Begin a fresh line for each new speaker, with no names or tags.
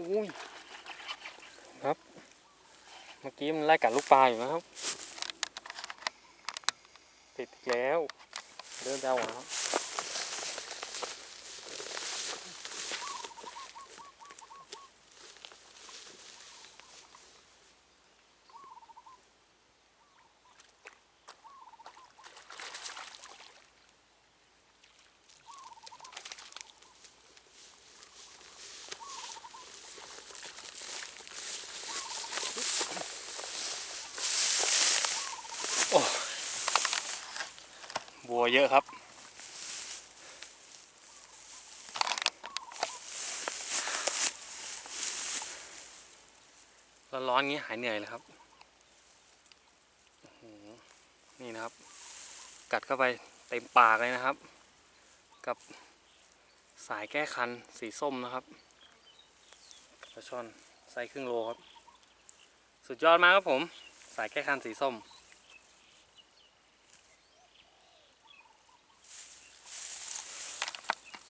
อุ้ยครับ เมื่อกี้มันไล่กัดลูกปลาอยู่นะครับ ติดแล้ว เดินไปเอาครับ บัวเยอะครับ ร้อนๆงี้หายเหนื่อยเลยครับ นี่นะครับ กัดเข้าไปเต็มปากเลยนะครับ กับสายแก้คันสีส้มนะครับปลาช่อนไซส์ครึ่งโลครับ สุดยอดมากครับผม สายแก้คันสีส้ม